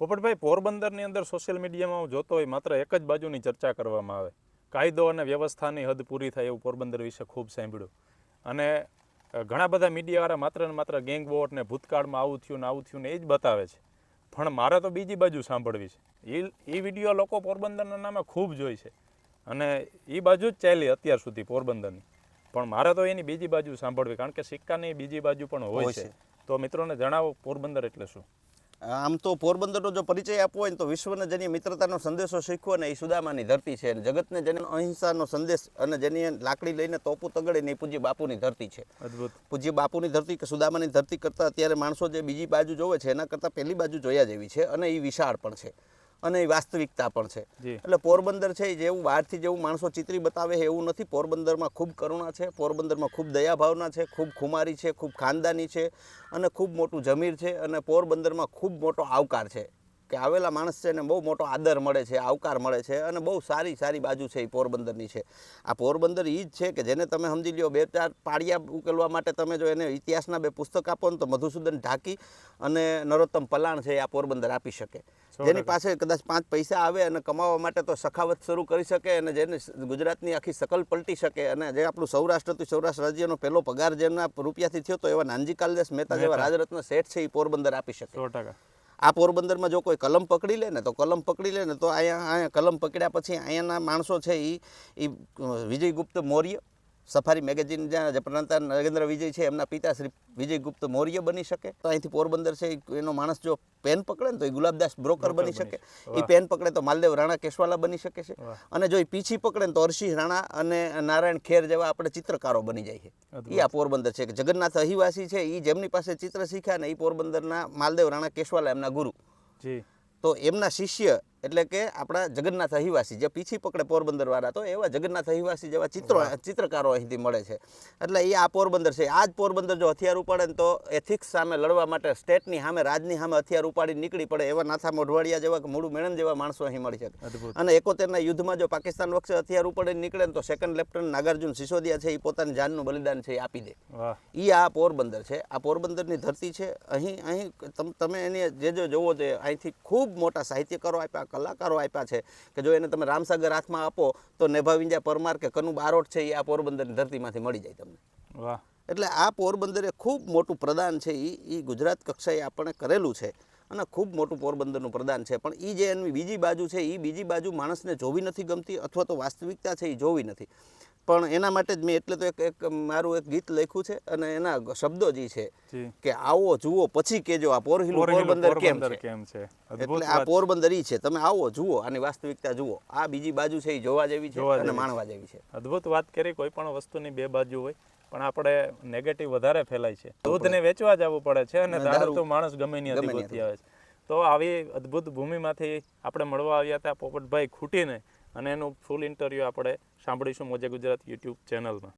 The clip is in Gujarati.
પોપટભાઈ પોરબંદરની અંદર સોશિયલ મીડિયામાં હું જોતો હોય માત્ર એક જ બાજુની ચર્ચા કરવામાં આવે. કાયદો અને વ્યવસ્થાની હદ પૂરી થાય એવું પોરબંદર વિશે ખૂબ સાંભળ્યું. અને ઘણા બધા મીડિયાવાળા માત્ર ને માત્ર ગેંગ વોટ ને ભૂતકાળમાં આવું થયું ને આવું થયું ને એ જ બતાવે છે. પણ મારે તો બીજી બાજુ સાંભળવી છે. એ એ વીડિયો લોકો પોરબંદરના નામે ખૂબ જોઈ છે. અને એ બાજુ જ ચાલી અત્યાર સુધી પોરબંદરની. પણ મારે તો એની બીજી બાજુ સાંભળવી કારણ કે સિક્કાની બીજી બાજુ પણ હોય છે. તો મિત્રોને જણાવો પોરબંદર એટલે શું? આમ તો પોરબંદરનો જો પરિચય આપવો હોય ને તો વિશ્વને જેની મિત્રતાનો સંદેશો શીખવો ને એ સુદામાની ધરતી છે અને જગતને જેને અહિંસાનો સંદેશ અને જેની લાકડી લઈને તોપું તગડે ને એ પૂજ્ય બાપુની ધરતી છે. અદ્ભુત. પૂજ્ય બાપુની ધરતી કે સુદામાની ધરતી કરતાં અત્યારે માણસો જે બીજી બાજુ જોવે છે એના કરતાં પહેલી બાજુ જોયા જેવી છે અને એ વિશાળ પણ છે. અને એ વાસ્તવિકતા પણ છે. એટલે પોરબંદર છે જેવું બહારથી જેવું માણસો ચિત્રી બતાવે છે એવું નથી. પોરબંદરમાં ખૂબ કરુણા છે પોરબંદરમાં ખૂબ દયાભાવના છે ખૂબ ખુમારી છે ખૂબ ખાનદાની છે અને ખૂબ મોટું જમીર છે અને પોરબંદરમાં ખૂબ મોટો આવકાર છે. કે આવેલા માણસ છે ને બહુ મોટો આદર મળે છે આવકાર મળે છે અને બહુ સારી સારી બાજુ છે એ પોરબંદરની છે. આ પોરબંદર એ જ છે કે જેને તમે સમજી લ્યો બે ચાર પાળિયા ઉકેલવા માટે તમે જો એને ઇતિહાસના બે પુસ્તક આપો ને તો મધુસૂદન ઢાકી અને નરોત્તમ પલાણ છે એ આ પોરબંદર આપી શકે. જેની પાસે કદાચ પાંચ પૈસા આવે અને કમાવા માટે તો સખાવત શરૂ કરી શકે અને જેને ગુજરાતની આખી શકલ પલટી શકે અને જે આપણું સૌરાષ્ટ્ર હતું સૌરાષ્ટ્ર રાજ્યનો પહેલો પગાર જેના રૂપિયાથી થયો તો એવા નાનજી કાલદાસ મહેતા જેવા. રાજરત્ન શેઠ છે એ પોરબંદર આપી શકે. સો ટકા. આ પોરબંદરમાં જો કોઈ કલમ પકડી લે ને, તો કલમ પકડી લે ને, તો અહીંયા અહીંયા કલમ પકડ્યા પછી અહીંયાના માણસો છે એ વિજયગુપ્ત મૌર્ય. સફારી મેગેઝિન જ્યાં જે નરેન્દ્ર વિજય છે એમના પિતા શ્રી વિજયગુપ્ત મૌર્ય બની શકે. તો અહીંથી પોરબંદર છે એનો માણસ જો પેન પકડે ને તો એ ગુલાબદાસ બ્રોકર બની શકે. એ પેન પકડે તો માલદેવ રાણા કેશવાલા બની શકે છે. અને જો એ પીછી પકડે ને તો અરશી રાણા અને નારાયણ ખેર જેવા આપણે ચિત્રકારો બની જાય છે. એ આ પોરબંદર છે. કે જગન્નાથ અહિવાસી છે એ જેમની પાસે ચિત્ર શીખ્યા ને એ પોરબંદરના માલદેવ રાણા કેશવાલા એમના ગુરુ. તો એમના શિષ્ય એટલે કે આપણા જગન્નાથ અહિવાસી જે પીછી પકડે પોરબંદરવાળા તો એવા જગન્નાથ અહિવાસી જેવા ચિત્રો ચિત્રકારો અહીંથી મળે છે. એટલે એ આ પોરબંદર છે. આ જ પોરબંદર જો હથિયાર ઉપાડે ને તો એથિક્સ સામે લડવા માટે સ્ટેટની સામે રાજની સામે હથિયાર ઉપાડી નીકળી પડે એવા નાથા મોઢવાડિયા જેવા કે મૂળું મેણન જેવા માણસો અહીં મળી શકે. અને એકોતેરના યુદ્ધમાં જો પાકિસ્તાન વખતે હથિયાર ઉપાડે નીકળે ને તો સેકન્ડ લેફ્ટનન્ટ નાગાર્જુન સિસોદિયા છે એ પોતાની જાનનું બલિદાન છે એ આપી દે. એ આ પોરબંદર છે. આ પોરબંદરની ધરતી છે. અહીં અહીં તમ- તમે એની જે જો જોવો છે અહીંથી ખૂબ મોટા સાહિત્યકારો આપ્યા. કલાકારો આપ્યા છે કે જો એને તમે રામસાગર હાથમાં આપો તો નેભાવિંજા પરમાર કે કનુ બારોટ છે એ આ પોરબંદરની ધરતીમાંથી મળી જાય તમને. વાહ. એટલે આ પોરબંદરે ખૂબ મોટું પ્રદાન છે એ એ ગુજરાત કક્ષાએ આપણે કરેલું છે અને ખૂબ મોટું પોરબંદરનું પ્રદાન છે. પણ એ જે એની બીજી બાજુ છે એ બીજી બાજુ માણસને જોવી નથી ગમતી અથવા તો વાસ્તવિકતા છે એ જોવી નથી. પણ એના માટે જ મેં એટલે તો એક એક મારું એક ગીત લખ્યું છે અને એના શબ્દો જે છે કે આવો જુઓ પછી કેજો આ પોરહિલું પોરબંદર કેમ છે? એટલે આ પોરબંદર ઈ છે. તમે આવો જુઓ આની વાસ્તવિકતા જુઓ. આ બીજી બાજુ છે એ જોવા જેવી છે અને માણવા જેવી છે. અદ્ભુત વાત કરી કોઈ પણ વસ્તુની બે બાજુ હોય પણ આપણે નેગેટિવ વધારે ફેલાય છે. દૂધને વેચવા જવું પડે છે અને દારૂ તો માણસ ગમે ની ત્યાંથી આવે છે. તો આવી અદ્ભુત ભૂમિમાંથી આપણે મળવા આવ્યા હતા પોપટભાઈ ખૂટીને. અને એનું ફૂલ ઇન્ટરવ્યૂ આપણે સાંભળીશું મોજે ગુજરાત યુટ્યુબ ચેનલમાં.